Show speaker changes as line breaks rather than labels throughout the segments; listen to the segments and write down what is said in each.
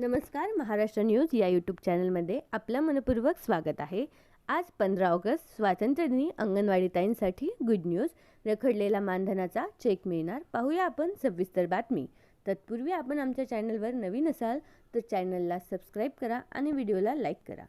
नमस्कार महाराष्ट्र न्यूज या यूट्यूब चॅनलमध्ये आपलं मनपूर्वक स्वागत आहे. आज पंधरा ऑगस्ट स्वातंत्र्यदिनी अंगणवाडीताईंसाठी गुड न्यूज रखडलेला मानधनाचा चेक मिळणार. पाहूया आपण सविस्तर बातमी. तत्पूर्वी आपण आमच्या चॅनलवर नवीन असाल तर चॅनलला सबस्क्राईब करा आणि व्हिडिओला लाईक करा.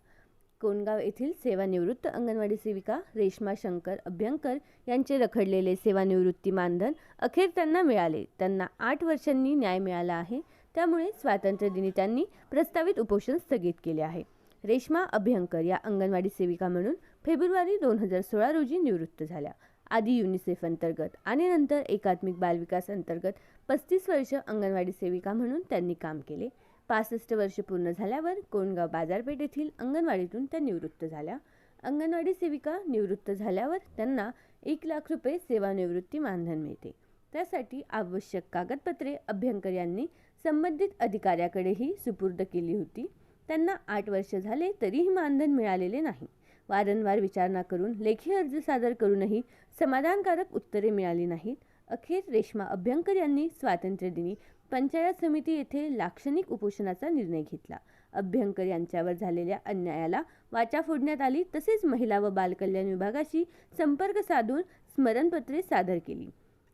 कोणगाव येथील सेवानिवृत्त अंगणवाडी सेविका रेश्मा शंकर अभ्यंकर यांचे रखडलेले सेवानिवृत्ती मानधन अखेर त्यांना मिळाले. त्यांना आठ वर्षांनी न्याय मिळाला आहे. त्यामुळे स्वातंत्र्यदिनी त्यांनी प्रस्तावित उपोषण स्थगित केले आहे. रेश्मा अभ्यंकर या अंगणवाडी सेविका म्हणून फेब्रुवारी दोन हजार सोळा रोजी निवृत्त झाल्या. आधी युनिसेफ अंतर्गत आणि नंतर एकात्मिक बालविकास अंतर्गत पस्तीस वर्ष अंगणवाडी सेविका म्हणून त्यांनी काम केले. पासष्ट वर्ष पूर्ण झाल्यावर कोणगाव बाजारपेठ येथील अंगणवाडीतून त्या निवृत्त झाल्या. अंगणवाडी सेविका निवृत्त झाल्यावर त्यांना एक लाख रुपये सेवानिवृत्ती मानधन मिळते. त्यासाठी आवश्यक कागदपत्रे अभ्यंकर यांनी संबंधित अधिकाऱ्याकडेही सुपूर्द केली होती. त्यांना आठ वर्ष झाले तरीही मानधन मिळालेले नाही. वारंवार विचारणा करून लेखी अर्ज सादर करूनही समाधानकारक उत्तरे मिळाली नाहीत. अखेर रेश्मा अभ्यंकर यांनी स्वातंत्र्यदिनी पंचायत समिती येथे लाक्षणिक उपोषणाचा निर्णय घेतला. अभ्यंकर यांच्यावर झालेल्या अन्यायाला वाचा फोडण्यात आली तसेच महिला व बालकल्याण विभागाशी संपर्क साधून स्मरणपत्रे सादर केली.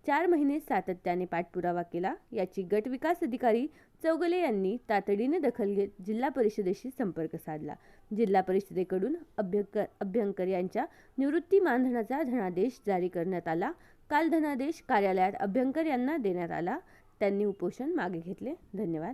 चार महिने सातत्याने पाठपुरावा केला. याची गट विकास अधिकारी चौगले यांनी तातडीने दखल घेत जिल्हा परिषदेशी संपर्क साधला. जिल्हा परिषदेकडून अभ्यंकर अभ्यंकर यांच्या निवृत्ती मानधनाचा धनादेश जारी करण्यात आला. काल धनादेश कार्यालयात अभ्यंकर यांना देण्यात आला. त्यांनी उपोषण मागे घेतले. धन्यवाद.